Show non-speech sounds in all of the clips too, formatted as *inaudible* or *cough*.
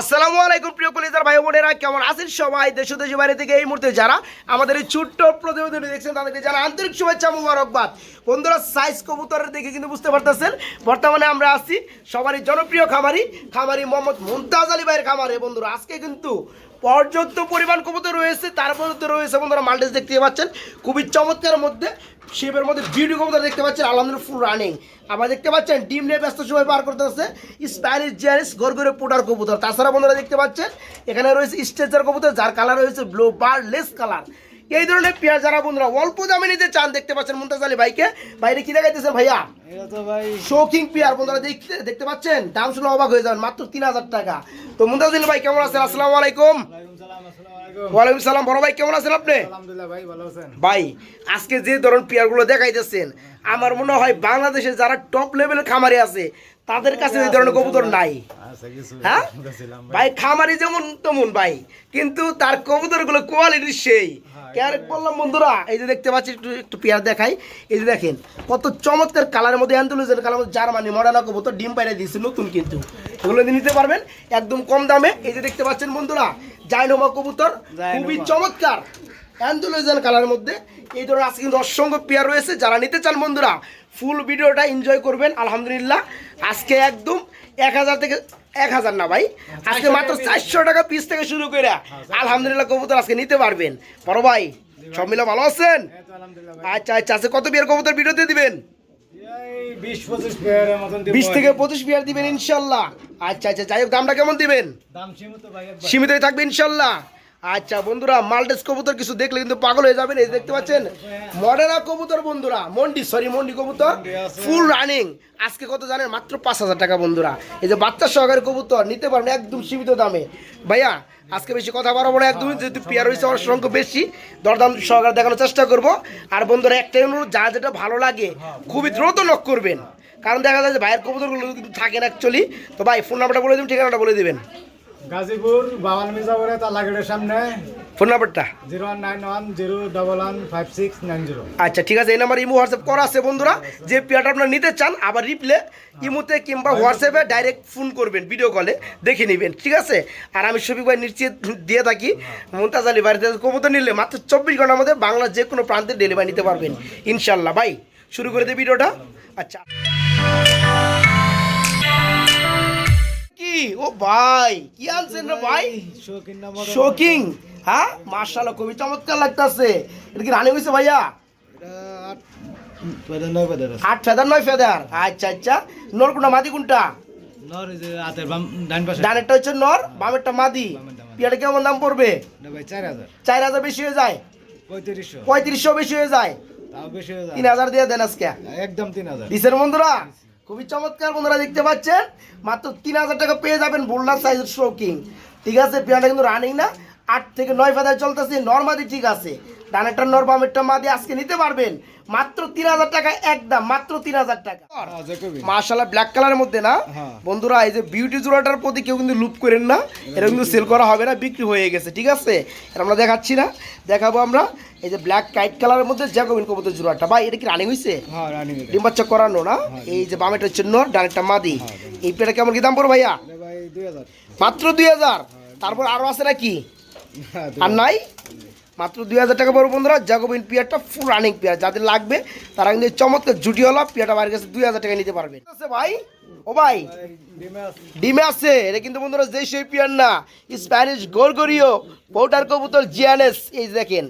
আসসালামু আলাইকুম প্রিয় কলিজার ভাই বোনেরা, কেমন আছেন সবাই? দেশ দেশের বাইরে থেকে এই মুহূর্তে যারা আমাদের এই ছোট্ট প্রতিবেদনটি দেখছেন, তাদেরকে যারা আন্তরিক শুভেচ্ছা মুবারকবাদ। বন্ধুরা সাইজ কবুতরের দেখে কিন্তু বুঝতে পারতেছেন, বর্তমানে আমরা আছি সবারই জনপ্রিয় খামারি খামারি মোহাম্মদ মুমতাজ আলী ভাইয়ের খামারে। বন্ধুরা, আজকে কিন্তু পর্যাপ্ত পরিমাণ কবুতর রয়েছে, তার মধ্যে রয়েছে বন্ধুরা মাল্টেজ দেখতে পাচ্ছেন। খুবই চমৎকার মধ্যে শিবের মধ্যে বিউটি কবুতর দেখতে পাচ্ছেন, আলহামদুলিল্লাহ ফুল রানিং আবার দেখতে পাচ্ছেন, ডিম নিয়ে ব্যস্ত সময় পার করতে হচ্ছে স্প্যানিশ জিয়ারিস গরগরে পোটার কবুতর। তাছাড়া বন্ধুরা দেখতে পাচ্ছেন, এখানে রয়েছে স্ট্রেচার কবুতর, যার কালার রয়েছে ব্লু বার লেস কালার এই ধরনের পেঁয়াজ যারা বন্ধুরা অল্প দামে নিতে চান দেখতে পাচ্ছেন মুমতাজ আলী ভাইকে। বাইরে কি দেখাইতেছেন ভাইয়া? শৌকিং পেয়ার বন্ধুরা দেখতে দেখতে পাচ্ছেন? দাম শুনে অবাক হয়ে যাবেন মাত্র তিন হাজার টাকা। তো মুমতাজ আলী ভাই কেমন আছেন? আসসালামু আলাইকুম। ওয়ালাইকুম সালাম আসসালামু আলাইকুম। ওয়ালাইকুম সালাম বড় ভাই কেমন আছেন আপনি? ভাই ভালো আছেন। ভাই আজকে যে ধরুন পেয়ারগুলো দেখাইতেছেন আমার মনে হয় বাংলাদেশে যারা টপ লেভেলের খামারি আছে তাদের কাছে এই ধরনের কবুতর নাই। আচ্ছা হ্যাঁ? ভাই। খামারি যেমন তেমন ভাই কিন্তু তার কবুতরগুলো কোয়ালিটি সেই। ক্যারেট বললাম বন্ধুরা এই যে দেখতে পাচ্ছি একটু একটু পেয়ার দেখাই। এই যে দেখেন কত চমৎকার কালারের মধ্যে অ্যান্থোলুজের কালার মধ্যে জার্মানি মডার্না কবুতর ডিম পাইরে দিয়েছে নতুন কিন্তু। এগুলো নিতে পারবেন একদম কম দামে। এই যে দেখতে পাচ্ছেন বন্ধুরা জাইনোমা কবুতর খুবই চমৎকার। অ্যান্থোলুজেন কালারের মধ্যে এই ধরনের আজকে কিন্তু অসংখ্য পেয়ার রয়েছে। যারা নিতে চান বন্ধুরা ফুল ভিডিওটা এনজয় করবেন আলহামদুলিল্লাহ। আজকে একদম এক হাজার থেকে এক হাজার না ভাই আজকে মাত্র চারশো টাকা পিস থেকে শুরু করে আলহামদুলিল্লাহ কবুতর আজকে নিতে পারবেন। বড় ভাই সব মিলে ভালো আছেন? ভাই। আচ্ছা আচ্ছা আজকে কত বিয়ার কবুতর ভিডিওতে দিবেন? এই 20 25 পেয়ারের মতন দিব বিশ থেকে পঁচিশ বিয়ার দিবেন ইনশাল্লাহ। আচ্ছা আচ্ছা যাই হোক দামটা কেমন দিবেন? সীমিত সীমিতই থাকবে ইনশাল্লাহ। আচ্ছা বন্ধুরা মাল্টেস কবুতর কিছু দেখলে কিন্তু পাগল হয়ে যাবেন। এই দেখতে পাচ্ছেন মডেনা কবুতর, বন্ধুরা, মন্ডি সরি মন্ডি কবুতর ফুল রানিং আজকে কত জানেন? মাত্র পাঁচ হাজার টাকা, বন্ধুরা। এই যে বাচ্চা সহকারে কবুতর, নিতে পারেন একদম সীমিত দামে। ভাইয়া, আজকে বেশি কথা বাড়াবো না একদমই যেহেতু পেয়ার হয়েছে অসংখ্য বেশি। দরদাম সহকারে দেখানোর চেষ্টা করব। আর বন্ধুরা, একটাই অনুরোধ যা যেটা ভালো লাগে, খুবই দ্রুত নক করবেন। কারণ দেখা যায় যে ভাইয়ের কবুতরগুলো কিন্তু থাকেন অ্যাকচুয়ালি তো ভাই ফোন নাম্বারটা বলে দিন ঠিকানাটা বলে দিবেন। গাজীপুর বাবাল মির্জাপুরে তালাগেটের সামনে। ফোন নাম্বারটা? 01910115690 আচ্ছা ঠিক আছে এই নাম্বার ইমো হোয়াটসঅ্যাপ করা আছে বন্ধুরা। যে পেয়ারটা আপনারা নিতে চান আবার রিপ্লে ইমোতে কিংবা হোয়াটসঅ্যাপে ডাইরেক্ট ফোন করবেন ভিডিও কলে দেখে নেবেন ঠিক আছে? আর আমি শফিক ভাই নিশ্চিত দিয়ে থাকি মুমতাজ আলী বাড়িতে কবুতর নিলে মাত্র চব্বিশ ঘণ্টার মধ্যে বাংলার যে কোনো প্রান্তে ডেলিভারি নিতে পারবেন ইনশাল্লাহ। ভাই শুরু করে দিই ভিডিওটা। আচ্ছা। কি ও ভাই কি আনছেন রে ভাই শোকিং হ্যাঁ? খুবই চমৎকার লাগতাছে। এটা কি রানি হয়েছে ভাইয়া? আট ফেদার নয় ফেদার? আচ্ছা আচ্ছা। নর কোনটা মাদি কোনটা? ডানেরটা হচ্ছে নর বামেরটা মাদি। পিয়াটা কেমন দাম পড়বে? এটা ভাই 4000 চার হাজার বেশি হয়ে যায়? পঁয়ত্রিশশো। বেশি হয়ে যায়? তিন হাজার দিয়ে দেন আজকে। একদম 3000 দিছেন বন্ধুরা? খুবই চমৎকার বন্ধুরা দেখতে পাচ্ছেন। মাত্র তিন হাজার টাকা পেয়ে যাবেন বোল্ডার সাইজের শোকিং ঠিক আছে, পেয়ারটা কিন্তু রানিং না। আট থেকে নয় ফেদায় চলতেছে নর্মাদি ঠিক আছে। ডানেরটা নর বামেরটা মাদি আজকে নিতে পারবেন। মাত্র তিন হাজার টাকা একদম মাত্র তিন হাজার টাকা। হ্যাঁ মার্শাল্লাহ ব্ল্যাক কালারের মধ্যে না? হ্যাঁ। বন্ধুরা এই যে বিউটি জোড়াটার প্রতি কেউ কিন্তু লুপ করেন না। এটা কিন্তু সেল করা হবে না বিক্রি হয়ে গেছে ঠিক আছে? এটা আমরা দেখাচ্ছি না। দেখাবো আমরা এই যে ব্ল্যাক কাইট কালারের মধ্যে জ্যাকোবিন কবুতর জোড়াটা। ভাই এটা কি রানিং হয়েছে হ্যাঁ ডিম বাচ্চা করানো না? এই যে বামেটা হচ্ছে নর ডানেরটা মাদি। এই পেটা কেমন কি দাম পড়ো ভাইয়া? এটা ভাই 2000 মাত্র দুই হাজার। তারপর আরও আছে নাকি? হ্যাঁ *laughs* আর নাই? মাত্র দুই হাজার টাকা পড়বে বন্ধুরা জাগোবিন পিয়ারটা ফুল রানিং পিয়ার। যাদের লাগবে তারা কিন্তু চমৎকার জুটি হলো পিয়ারটা বাইরের কাছে দুই হাজার টাকা নিতে পারবে। আছে ভাই? ও ভাই ডিমে আছে। এটা কিন্তু বন্ধুরা যে সেই পিয়ার না স্প্যানিশ গোরগরিও পৌটার কবুতর জিয়ানেস এই দেখেন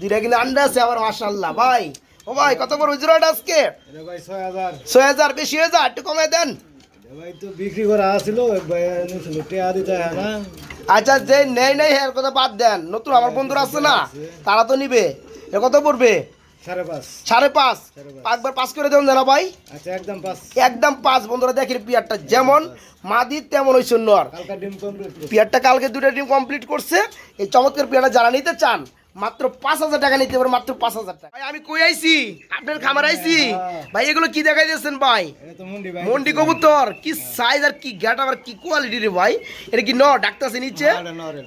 দুইটা কিন্তু আন্ডা আছে আবার মাশাল্লাহ ভাই ও ভাই কত বড় জোড়াটা আজকে? এটা ভাই 6000 ছয় হাজার বেশি হয়ে যায় একটু কমে দেন। ভাই তো বিক্রি করা হয় আচ্ছা যে নেই নেই এর কথা বাদ দেন। নতুন আমার বন্ধুরা আছে না তারা তো নিবে। এ কত পড়বে? সাড়ে পাঁচ। করে দেবেন জানা ভাই। আচ্ছা একদম পাঁচ বন্ধুরা দেখেন পিয়ারটা যেমন মাদি তেমন ওই কালকা পিয়ারটা কালকে দুটো ডিম কমপ্লিট করছে। এই চমৎকার পিয়ারটা যারা নিতে চান মাত্র পাঁচ হাজার টাকা নিতে পারে মাত্র পাঁচ হাজার টাকা। ভাই আমি কই আইছি? আপনার খামার আইছি? ভাই এগুলো কি দেখাই দিয়েছেন ভাই? এটা তো মুন্ডি ভাই মন্ডি কবুতর কি সাইজ আর কি গ্যাট আর কি কোয়ালিটি রে ভাই? এটা কি ন ডাক্তার আছে নিচে।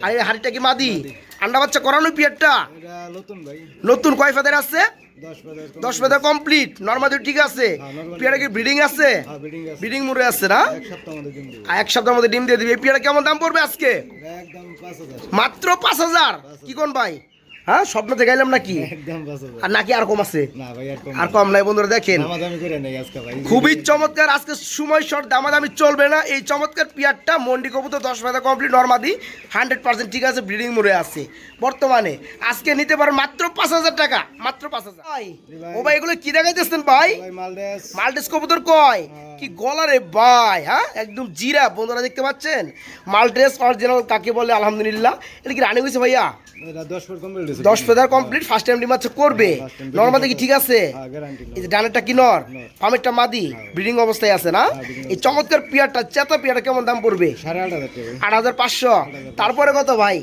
আর এই হাড়িটা কি মাদি? আন্ডা বাচ্চা করানো পিয়ারটা? নতুন ভাই। নতুন কয় ফেদার আছে? দশ পেদা কমপ্লিট নর্মাদি ঠিক আছে। হ্যাঁ, পিয়ারা কি ব্রিডিং আছে? হ্যাঁ বিডিং আছে। ব্রিডিং মুড়ে আছে না? এক সপ্তাহের মধ্যে ডিম দিয়ে দিবে। এই পিয়ারা কেমন দাম পড়বে আজকে? একদম পাঁচ হাজার। মাত্র পাঁচ হাজার। কি কোন ভাই? হ্যাঁ স্বপ্ন দেখাইলাম নাকি? আর নাকি আর কম আছে? আর কম নাই বন্ধুরা দেখেন। খুবই চমৎকার আজকে সময় শর্ট দামাদামি চলবে না। এই চমৎকার পিয়ারটা মন্ডি কবুতর দশ পাতা কমপ্লিট নর্মাদি হান্ড্রেড পার্সেন্ট ঠিক আছে ব্রিডিং মোড়ে আছে। বর্তমানে আজকে নিতে পারেন মাত্র পাঁচ হাজার টাকা মাত্র পাঁচ হাজার। ও ভাই এগুলো কি দেখাইতেছেন ভাই? মাল্টিস কবুতর কয়? কি গলারে ভাই হ্যাঁ? একদম জিরা বন্ধুরা দেখতে পাচ্ছেন? মাল্টেস অরিজিনাল কাকে বলে আলহামদুলিল্লাহ। এটা কি রানিং হয়েছে ভাইয়া? দশ ফুট কমপ্লিট দশ পেদার কমপ্লিট ফার্স্ট টাইম ডিমাচ্ছে করবে। হ্যাঁ, নর্মাদি কি ঠিক আছে? হ্যাঁ এই যে ডানেরটা কি নর? পামেরটা মাদি। ব্রিডিং অবস্থায় আছে না? এই চমৎকার পিয়ারটা চেতা পিয়ারটা কেমন দাম পড়বে? আট হাজার পাঁচশো। তারপরে কত ভাই?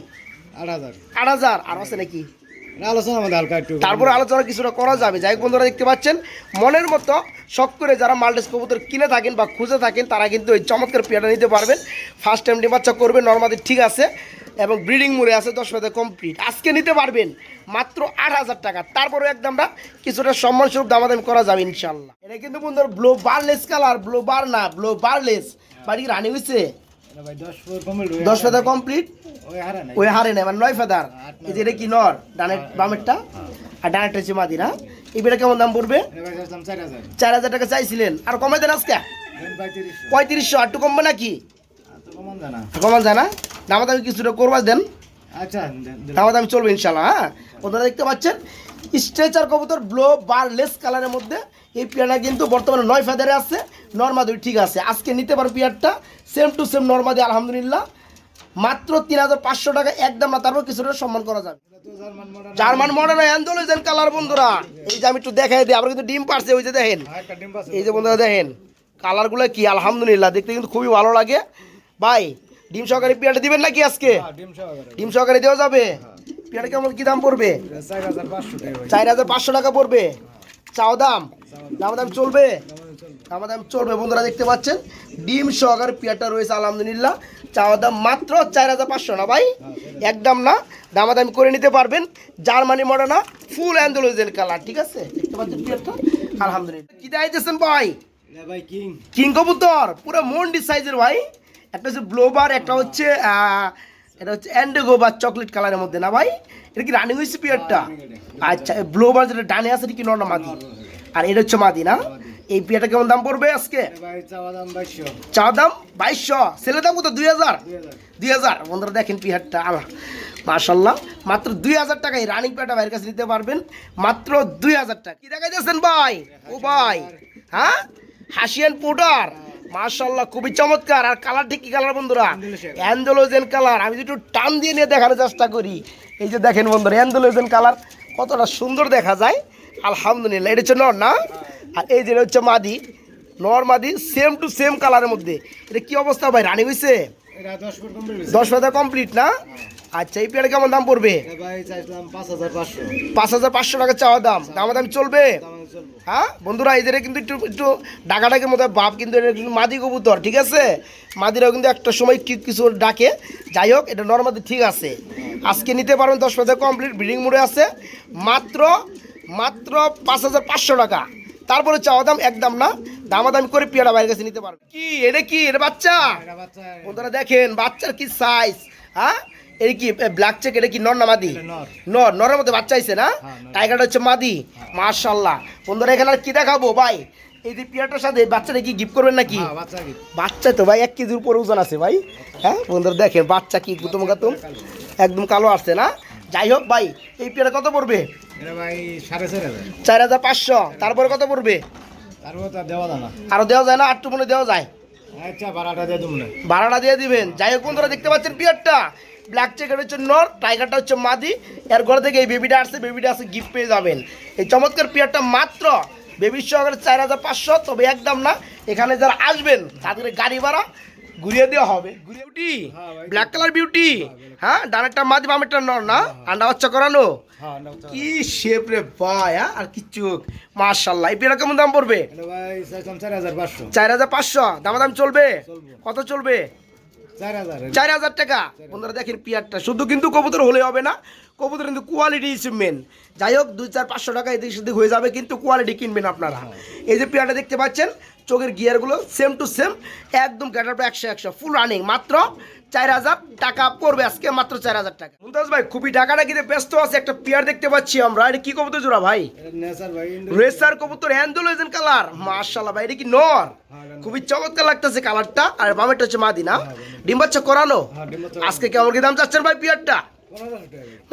আট হাজার। আট হাজার। আর আছে নাকি? আলোচনা আমাদের হালকা একটু। তারপরে আলোচনা কিছুটা করা যাবে। যাই বন্ধুরা দেখতে পাচ্ছেন মনের মতো শখ করে যারা মাল্টেস কবুতর কিনে থাকেন বা খুঁজে থাকেন তারা কিন্তু এই চমৎকার পেয়ারটা নিতে পারবেন। ফার্স্ট টাইম ডিমাচ্ছা করবে নর্মাদি ঠিক আছে। এবং ব্রিডিং মুড়ে আছে দশ পাতা কমপ্লিট আজকে নিতে পারবেন মাত্র আট হাজার টাকা। তারপরে একদমটা কিছুটা সম্মানস্বরূপ দামাদামি করা যাবে ইনশাল্লাহ এটা কিন্তু বন্ধুরা blue barless colour blue bar না ব্লো বারলেস। বাড়ি রানি হয়েছে দশ ফুট কমপ্লিট ওই হারা নাই। মানে নয় ফেদার। এই যে এটা কি নর? ডানের বামেরটা? আর ডানেরটা হচ্ছে মাদি না? এই বেটা কেমন দাম পড়বে? চার হাজার। টাকা চাইছিলেন। আর কমাই দেন আজকে? পঁয়ত্রিশশো। আর একটু কমবে নাকি? কমান জানা কমান যায় না? দামা দামি কিছুটা করবা দেন। আচ্ছা। দামা দামি চলবে ইনশাল্লাহ হ্যাঁ? ওনারা দেখতে পাচ্ছেন স্ট্রেচার কবুতর ব্লো বার লেস কালারের মধ্যে এই পেয়ারটা কিন্তু বর্তমানে নয় ফেদারে আছে নর্মাদি ঠিক আছে। আজকে নিতে পারো পেয়ারটা সেম টু সেম নর্মাদি আলহামদুলিল্লাহ। মাত্র তিন হাজার পাঁচশো টাকা একদম না তারপর কিছুটা সম্মান করা যাবে। জার্মান মডেল অ্যান্ডোলজেন কালার বন্ধুরা। এই যে আমি একটু দেখাই দিই আবার কিন্তু ডিম পারছে ওই যে দেখেন। পাচ্ছে এই যে বন্ধুরা দেখেন কালারগুলো কি আলহামদুলিল্লাহ দেখতে কিন্তু খুবই ভালো লাগে। ভাই ডিম সহকারে পেয়ারটা দিবেন নাকি আজকে? হ্যাঁ, ডিম সহকারে দেওয়া যাবে? পেয়ারটা কেমন কি দাম পড়বে? চার হাজার পাঁচশো টাকা পড়বে? চাও দাম? দাম। দাম চলবে? দাম দাম চলবে। বন্ধুরা দেখতে পাচ্ছেন ডিম সহকারে পেয়ারটা রয়েছে আলহামদুলিল্লাহ। চাওয়া দাম মাত্র চার হাজার পাঁচশো না ভাই? একদম না। দামাদামি করে নিতে পারবেন। জার্মানি মডার্না ফুল অ্যান্ডোলোজেন কালার ঠিক আছে? দেখতে পাচ্ছেন পেয়ারটা আলহামদুলিল্লাহ। কি দিতেছেন ভাই? এটা ভাই কিং। কিং কবুতর পুরো মন্ডি সাইজের ভাই। একটা হচ্ছে ব্লোবার একটা হচ্ছে এটা হচ্ছে অ্যান্ডেগো বা চকলেট কালারের মধ্যে না ভাই? এটা কি রানিং হয়েছে পিয়ারটা আচ্ছা ব্লোবার যেটা ডানে আছে এটা কি নটা মাদি? আর এটা হচ্ছে মাদি না? এই পিয়ারটা কেমন দাম পড়বে আজকে? চা দাম বাইশশো। ছেলে দাম কত? দুই হাজার? দুই হাজার। বন্ধুরা দেখেন পিহারটা আল্লাহ। মাশাল্লাহ মাত্র দুই হাজার টাকায় রানিং পেটা ভাইয়ের কাছে নিতে পারবেন। মাত্র দুই হাজার টাকা। কি দেখাই দিয়েছেন ভাই? ও ভাই হ্যাঁ? হাসিয়ান পোটার মাশাল্লাহ খুবই চমৎকার। আর কালার ঠিক কি কালার বন্ধুরা? অ্যান্ডোলোজেন কালার আমি একটু টান দিয়ে নিয়ে দেখানোর চেষ্টা করি এই যে দেখেন বন্ধুরা অ্যান্ডোলোজেন কালার কতটা সুন্দর দেখা যায়। আলহামদুলিল্লাহ এটা হচ্ছে নর না? আর এই যে হচ্ছে মাদি। নর মাদি সেম টু সেম কালারের মধ্যে। এটা কি অবস্থা ভাই রানিং হয়েছে দশ পাতা কমপ্লিট না? আচ্ছা এই পেয়ারা কেমন দাম পড়বে? পাঁচ হাজার পাঁচশো। পাঁচ হাজার পাঁচশো টাকা চাওয়া দাম। দাম দাম চলবে? হ্যাঁ? বন্ধুরা এদের কিন্তু একটু একটু ডাকাডাকের মতো ভাব কিন্তু এটা কিন্তু মাদি কবুতর ঠিক আছে? মাদিরাও কিন্তু একটা সময় কিছু ডাকে। যাই হোক এটা নর্মাদি ঠিক আছে। আজকে নিতে পারবেন দশ পাতা কমপ্লিট ব্রিডিং মোড়ে আছে। মাত্র মাত্র পাঁচ হাজার পাঁচশো টাকা। তারপরে চাওয়া দাম একদম না। দামাদামি করে পেয়ারা বাইরের কাছে নিতে পারবে কি? এটা কি? এটা বাচ্চা? বন্ধুরা দেখেন বাচ্চার কি সাইজ হ্যাঁ? এই কি ব্ল্যাক চেক এটা কি নর না মাদি? এটা নর। নর নরের মধ্যে বাচ্চা আইছে না? হ্যাঁ, টাইগারটা হচ্ছে মাদি। মাশাল্লাহ বন্ধুরা এখানে আর কি দেখাবো? ভাই এই যে পিয়াটার সাথে বাচ্চাটা কি গিফট করবেন নাকি? হ্যাঁ বাচ্চা তো ভাই এক কেজির উপরে ওজন আছে ভাই। হ্যাঁ বন্ধুরা দেখেন বাচ্চা কি গুতুম গাতুম একদম কালো আসছে না? যাই হোক ভাই এই পেয়ারা কত পড়বে? এটা চার হাজার। পাঁচশো। তারপরে কত পড়বে? আর দেওয়া যায় না। আটটু মনে দেওয়া যায়? আচ্ছা ভাড়াটা দিয়ে ভাড়াটা দিয়ে দিবেন। যাই হোক বন্ধুরা দেখতে পাচ্ছেন পিয়ারটা? ব্ল্যাক চেকার হচ্ছে নর টাইগারটা হচ্ছে মাদি। এর ঘর থেকে এই বেবিটা আসছে বেবিটা আসছে গিফট পেয়ে যাবেন। এই চমৎকার পিয়ারটা মাত্র বেবির সহকারে চার হাজার পাঁচশো তবে একদম না এখানে যারা আসবেন তাদের গাড়ি ভাড়া ঘুরিয়ে দেওয়া হবে। বিউটি ব্ল্যাক কালার বিউটি হ্যাঁ ডানেরটা মাদি বামেরটা নর না? আন্ডা বাচ্চা করানো। কি শেপ রে ভাই হ্যাঁ? আর কিচ্ছু মার্শাল্লাহ এই পেয়ারা কেমন দাম পড়বে? চার হাজার পাঁচশো দামাদাম চলবে? চলবে। কত চলবে? চার হাজার। টাকা। বন্ধুরা দেখেন পিয়ারটা। শুধু কিন্তু কবুতর হলে হবে না কবুতর কিন্তু কোয়ালিটি ইস মেন যাই হোক দুই চার পাঁচশো টাকা এদিক সেদিক হয়ে যাবে কিন্তু কোয়ালিটি কিনবেন আপনারা। এই যে পিয়ারটা দেখতে পাচ্ছেন চোখের গিয়ারগুলো সেম টু সেম একদম ক্যাটারটা একশো একশো ফুল রানিং মাত্র চার হাজার টাকা পড়বে আজকে, মাত্র চার হাজার টাকা। মুমতাজ ভাই, খুবই টাকাটা কিনে ব্যস্ত আছে, একটা পিয়ার দেখতে পাচ্ছি আমরা। এটা কি কবুতর জোড়া ভাই? রেসার কবুতর হ্যান্ডুলেজেন কালার মাশাআল্লাহ ভাই, এটা কি নর? খুবই চমৎকার লাগতেছে কালারটা আর বামেরটা হচ্ছে মাদিনা। ডিম বাচ্চা করানো? আজকে কেমন কি দাম চাচ্ছেন ভাই পিয়ারটা?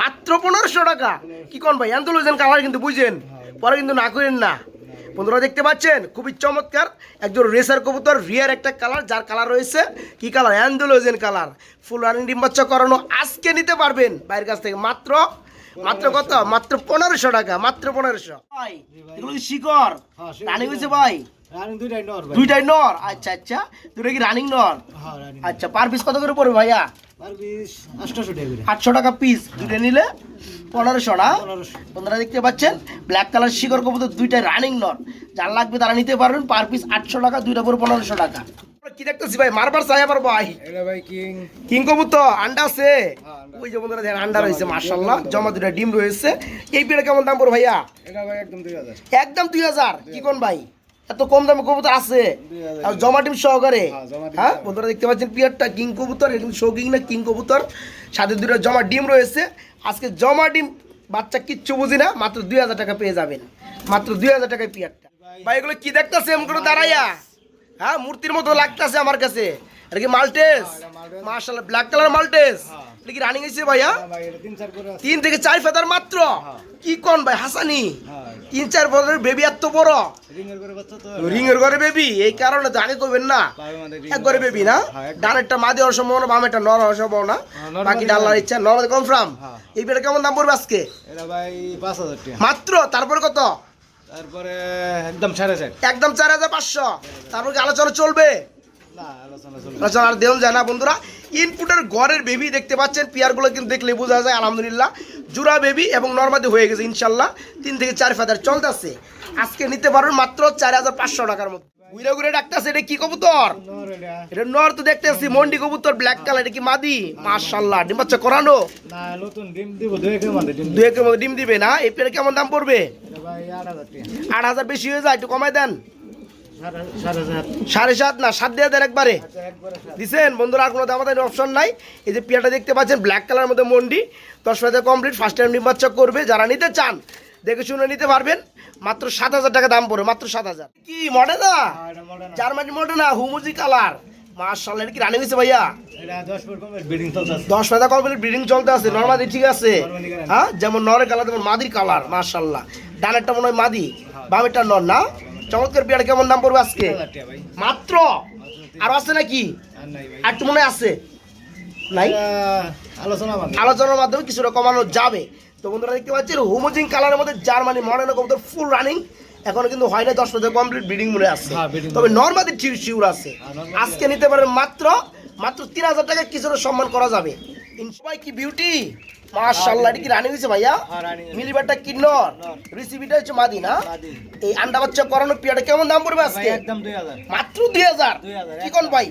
মাত্র পনেরোশো টাকা। কি কোন ভাই হ্যান্ডুলেজেন কালার কিন্তু বুঝেন। পরে কিন্তু না করেন না। বন্ধুরা দেখতে পাচ্ছেন? খুবই চমৎকার। একজন রেসার কবুতর রিয়ার একটা কালার যার কালার রয়েছে কি কালার অ্যান্ডোলোজেন কালার ফুল রানিং ডিম বাচ্চা করানো আজকে নিতে পারবেন বাইরের কাছ থেকে। মাত্র? মাত্র কত? মাত্র পনেরোশো টাকা মাত্র পনেরোশো। ভাই এগুলো কি শিকড়। হ্যাঁ, রানিং হয়েছে ভাই। দুইটাই নর ভাই। দুইটাই নর? আচ্ছা আচ্ছা। দুটো কি রানিং নর? হ্যাঁ আচ্ছা পার পিস কত করে পড়বে ভাইয়া? আটশো টাকা পিস দুটো নিলে পনেরোশো না? পনেরোশো। বন্ধুরা দেখতে পাচ্ছেন ব্ল্যাক কালার শিকড় কবুতর দুইটা রানিং নট যার লাগবে তারা নিতে পারবেন পার পিস আটশো টাকা দুইটা পরে পনেরোশো টাকা। কি দেখতেছি ভাই? মারবার চাই আবার ভাই। এটা ভাই কিং কিং কবুতর আন্ডা আছে? হ্যাঁ, আন্ডা। ওই যে বন্ধুরা দেখেন আন্ডা রয়েছে মার্শাল্লাহ জমা দুটা ডিম রয়েছে। এই পিড়ে কেমন দাম পড়ো ভাইয়া? এটা ভাই একদম দুই হাজার। একদম দুই হাজার। কি কোন ভাই? এত কম দামে কবুতর আছে? আর জমা ডিম সহকারে হ্যাঁ, হ্যাঁ? বন্ধুরা দেখতে পাচ্ছেন পিয়ারটা কিং কবুতর এরকম শো কিং না কিং কবুতর। সাথে দুটো জমা ডিম রয়েছে। আজকে জমা ডিম বাচ্চা কিচ্ছু বুঝি না মাত্র দুই হাজার টাকা পেয়ে যাবেন। মাত্র দুই হাজার টাকায় পিয়ারটা। ভাই। এগুলো কি দেখতেছে? এমন করে দাঁড়াইয়া? হ্যাঁ মূর্তির মতো লাগতেছে আমার কাছে। এটা কি মাল্টেস? এটা মাল্টেস। মার্শাল্লাহ ব্ল্যাক কালার মাল্টেস। হ্যাঁ। এটা কি রানিং হয়েছে ভাইয়া? হ্যাঁ ভাই এটা তিন থেকে চার ফেদার মাত্র? কি কোন ভাই হাসানি? হ্যাঁ। তিন চার বছরের বেবি এত বড়। রিংয়ের ঘরে বেবি এই কারণে তো করবেন না। এক ঘরে বেবি না। হ্যাঁ, ডানেরটা মাদি হওয়ার সম্ভাবনা বামেরটা নর হওয়ার সম্ভাবনা। হ্যাঁ, বাকি মাদি ডাল্লার ইচ্ছা নর কনফার্ম হ্যাঁ। এই বেটা কেমন দাম পড়বে আজকে? এটা ভাই পাঁচ হাজার মাত্র? তারপরে কত? তারপরে একদম চার একদম চার হাজার পাঁচশো। তারপর কি আলোচনা চলবে? আলোচনা আর দেওয়া যায় না বন্ধুরা। ইনপুটের ঘরের বেবি দেখতে পাচ্ছেন পিয়ারগুলো কিন্তু দেখলে বোঝা যায় আলহামদুলিল্লাহ। জুরা বেবি এবং নর্মাদি হয়ে গেছে ইনশাল্লাহ। তিন থেকে চার ফেদার চলতেছে। আজকে নিতে পারবেন মাত্র চার হাজার পাঁচশো টাকার মতো। ঘুরে ঘুরে ডাকতেছে এটা কি কবুতর? এটা নর তো দেখতে আসছি মন্ডি কবুতর ব্ল্যাক কালার এটা কি মাদি? মাশাল্লাহ ডিম বাচ্চা করানো দুই একের মধ্যে ডিম দিবে। না? এই পেয়ারে কেমন দাম পড়বে? আট হাজার আট হাজার বেশি হয়ে যায় একটু কমাই দেন। সাড়ে সাত না সাত দিয়ে দেন একবারে। দিছেন? বন্ধুরা আর কোনো দামাদানি অপশন নাই। এই যে পিয়াটা দেখতে পাচ্ছেন ব্ল্যাক কালার মধ্যে মন্ডি। দশ হাজার কমপ্লিট ফার্স্ট টাইম ডিম বাচ্চা করবে। যারা নিতে চান দেখে শুনে নিতে পারবেন। মাত্র সাত হাজার টাকা দাম পড়বে মাত্র সাত হাজার। কি মডে না জার্মানি মডে না হুমুজি কালার। মার্শাল্লাহ কি রানি হয়েছে ভাইয়া? দশ পাতা কমপ্লিট ব্রিডিং চলতে আছে। নর্মাদি ঠিক আছে। হ্যাঁ যেমন নরের কালার মাদির কালার মার্শাল্লাহ ডানেরটা মনে হয় মাদি বামেরটা নর না? চমৎকার বিয়ার কেমন দাম পড়বে আজকে? মাত্র? আর আছে নাকি? আর মনে আছে? নাই? আলোচনার মাধ্যমে কিছুটা কমানো যাবে। তো বন্ধুরা দেখতে পাচ্ছেন হোমোজিং কালারের মধ্যে জার্মানি মডার্ন কবুতর ফুল রানিং এখনও কিন্তু হয় না দশ পাতা কমপ্লিট ব্রিডিং মনে আছে। হ্যাঁ, তবে নর্মাদি শিউর আছে। হ্যাঁ, আজকে নিতে পারেন মাত্র মাত্র তিন হাজার টাকা কিছুটা সম্মান করা যাবে। সবাই কি বিউটি মাশাআল্লাহ এটা কি রানিং হয়েছে ভাইয়া? হ্যাঁ। মিলিবারটা কি নর। রিসিভিটা হচ্ছে মাদি না এই আন্ডা বাচ্চা করানো পিয়াটা কেমন দাম পড়বে আজকে? একদম দুই হাজার। মাত্র দুই হাজার? 2000 কি কোন ভাই?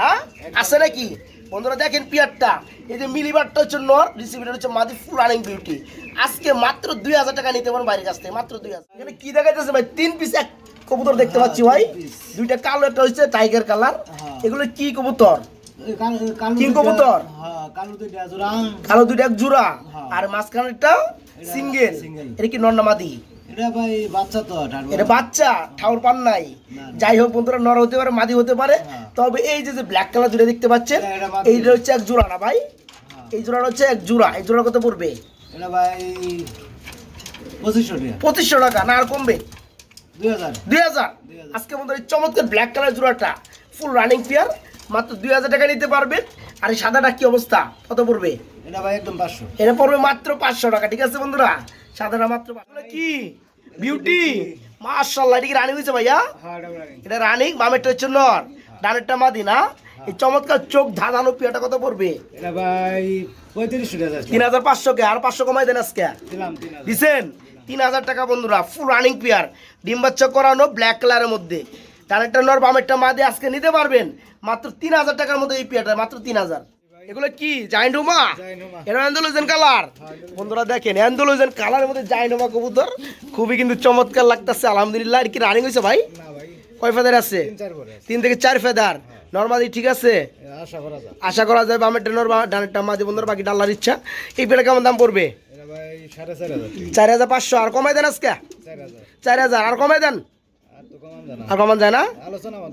হ্যাঁ? আছে নাকি? বন্ধুরা দেখেন পিয়ারটা। এই যে মিলিবারটা হচ্ছে নর রিসিভিটা হচ্ছে মাদি ফুল রানিং বিউটি আজকে মাত্র দুই হাজার টাকা নিতে পারেন বাইরের কাছ থেকে মাত্র দুই হাজার। এখানে কি দেখাইতেছে ভাই? তিন পিস এক কবুতর দেখতে পাচ্ছি ভাই। দুইটা কালো একটা হচ্ছে টাইগার কালার হ্যাঁ। এগুলো কি কবুতর? কিং কবুতর? কালো দুইটা জোড়া। এক জোড়া। হ্যাঁ। আর মাঝখানেরটা সিঙ্গেল। এটা কি নর না মাদি এটা বাচ্চা ঠাউর পান নাই। যাই হোক বন্ধুরা নর হতে পারে মাদি হতে পারে। হ্যাঁ। তবে এই যে যে ব্ল্যাক কালার দুটো দেখতে পাচ্ছেন। এইটা হচ্ছে এক জোড়া না ভাই? হ্যাঁ। এই জোড়াটা হচ্ছে এক জোড়া। এই জোড়া কত পড়বে? এটা ভাই পঁচিশশো টাকা। পঁচিশশো টাকা না আর কমবে? দুই হাজার। দুই হাজার। 2000 আজকে বন্ধুরা এই চমৎকার ব্ল্যাক কালার জোড়াটা ফুল রানিং পেয়ার মাত্র দুই হাজার টাকা নিতে পারবেন আর এই সাদাটা কি অবস্থা? কত পড়বে? এটা ভাই একদম পাঁচশো। এটা পড়বে মাত্র পাঁচশো টাকা ঠিক আছে বন্ধুরা? সাদাটা মাত্র কি? বিউটি মার্শাল্লাহ এটা কি রানিং হয়েছে ভাইয়া? হ্যাঁ এটা রানিং। বামেরটা হচ্ছে নর। ডানেরটা মাদি না? এই চমৎকার চোখ ধাঁধানো পিয়াটা কত পড়বে? এটা ভাই তিন হাজার পাঁচশো কে? আর পাঁচশো কমাই দেন আজকে। দিছেন? তিন হাজার টাকা বন্ধুরা ফুল রানিং পেয়ার ডিম বাচ্চা করানো ব্ল্যাক কালারের মধ্যে। টানেরটা নর বামেরটা মা দিয়ে আজকে নিতে পারবেন। মাত্র তিন হাজার টাকার মধ্যে এই পেয়ারটা মাত্র তিন হাজার। এগুলো কি। এটা অ্যান্ডোলোজেন কালার। বন্ধুরা দেখেন অ্যান্ডোলোজেন কালারের মধ্যে কবুতর। খুবই কিন্তু চমৎকার লাগতেছে আলহামদুলিল্লাহ। আর কি রানিং হয়েছে ভাই? কয় ফেদার আছে? তিন থেকে চার ফেদার নর্মালি ঠিক আছে? আশা করা যায়। বামের টেনর বা বন্ধুরা বাকি ডাল্লার ইচ্ছা। এই পেটা কেমন দাম পড়বে? চার হাজার পাঁচশো। আর কমাই দেন আজকে? চার হাজার। আর কমাই দেন? আর কমান যায় না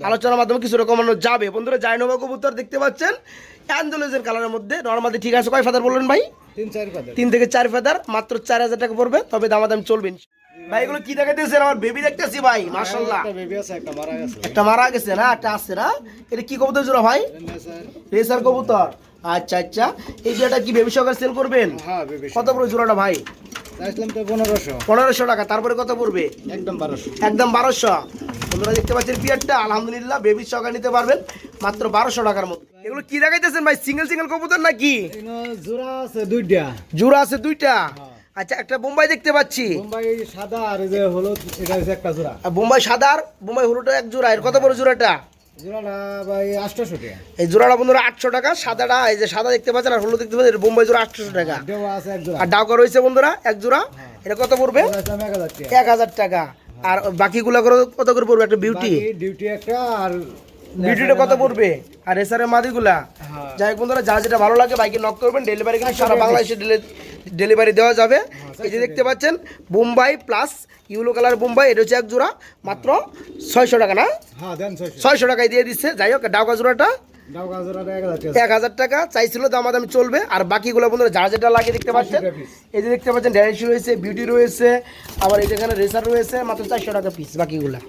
আলোচনার মাধ্যমে কিছুটা কমানো যাবে। বন্ধুরা জাইনোভা কবুতর দেখতে পাচ্ছেন। অ্যান্ডোলোজের কালারের মধ্যে। নর্মালি ঠিক আছে? কয় ফেদার বললেন ভাই? তিন চার পাতা তিন থেকে চার ফেদার। মাত্র চার হাজার টাকা পড়বে। তবে দামাদাম চলবেন ভাই এগুলো কি দেখাইতেছেন আমার বেবি দেখতেছি ভাই মার্শাল্লাহ একটা বেবি আছে একটা মারা গেছে। একটা মারা গেছে না? একটা আছে না? এটা কি কবুতর জোড়া ভাই? স্যার রেসার কবুতর। আচ্ছা আচ্ছা। এই বিয়াটা কি বেবি সহকারে সেল করবেন? হ্যাঁ বেবি কত পড়বে জোড়াটা ভাই? পনেরোশো। পনেরোশো টাকা তারপরে কত পড়বে? একদম বারোশো। একদম বারোশো। বন্ধুরা দেখতে পাচ্ছেন পিয়ারটা আলহামদুলিল্লাহ বেবি নিতে পারবেন মাত্র বারোশো টাকার মতো এগুলো কি দেখাইতেছেন ভাই সিঙ্গেল সিঙ্গেল কবুতর নাকি? জোড়া আছে দুইটা। জোড়া আছে দুইটা? আচ্ছা একটা বোম্বাই দেখতে পাচ্ছি। মুম্বাই সাদা আর যে হলুদ এটা হচ্ছে একটা জোড়া। আর বোম্বাই সাদার বোম্বাই হলুদটা এক জোড়া এর কত বড় জোড়াটা? জোড়াটা এই বন্ধুরা আটশো টাকা সাদাটা এই যে সাদা দেখতে পাচ্ছেন আর হলুদ দেখতে পাচ্ছেন বোম্বাই জোড়া আটশো টাকা। জোড়া। আর ডাউকা রয়েছে বন্ধুরা এক জোড়া। এটা কত পড়বে? এক হাজার টাকা। আর বাকিগুলো করে কত করে পড়বে একটা বিউটি ডিউটি একটা আর কত পড়বে? আর এসারের মাদিগুলা? হ্যাঁ। যাই বন্ধুরা যা যেটা ভালো লাগে বাইকে নক করবেন ডেলিভারি কিন্তু সারা বাংলাদেশে ডেলিভারি দেওয়া যাবে। এই যে দেখতে পাচ্ছেন Bombay plus yellow colour Bombay এটা হচ্ছে এক জোড়া মাত্র ছয়শো টাকা না? হ্যাঁ ছয়শো। টাকায় দিয়ে দিচ্ছে। যাই হোক ডাউকা জোড়াটা এক হাজার টাকা। চাইছিল দামাদামি চলবে। আর বাকিগুলো বন্ধুরা যা যেটা লাগে দেখতে পাচ্ছেন এই যে দেখতে পাচ্ছেন ড্যানিশ রয়েছে বিউটি রয়েছে আবার এই যেখানে রেসার রয়েছে মাত্র চারশো টাকা পিস বাকিগুলা।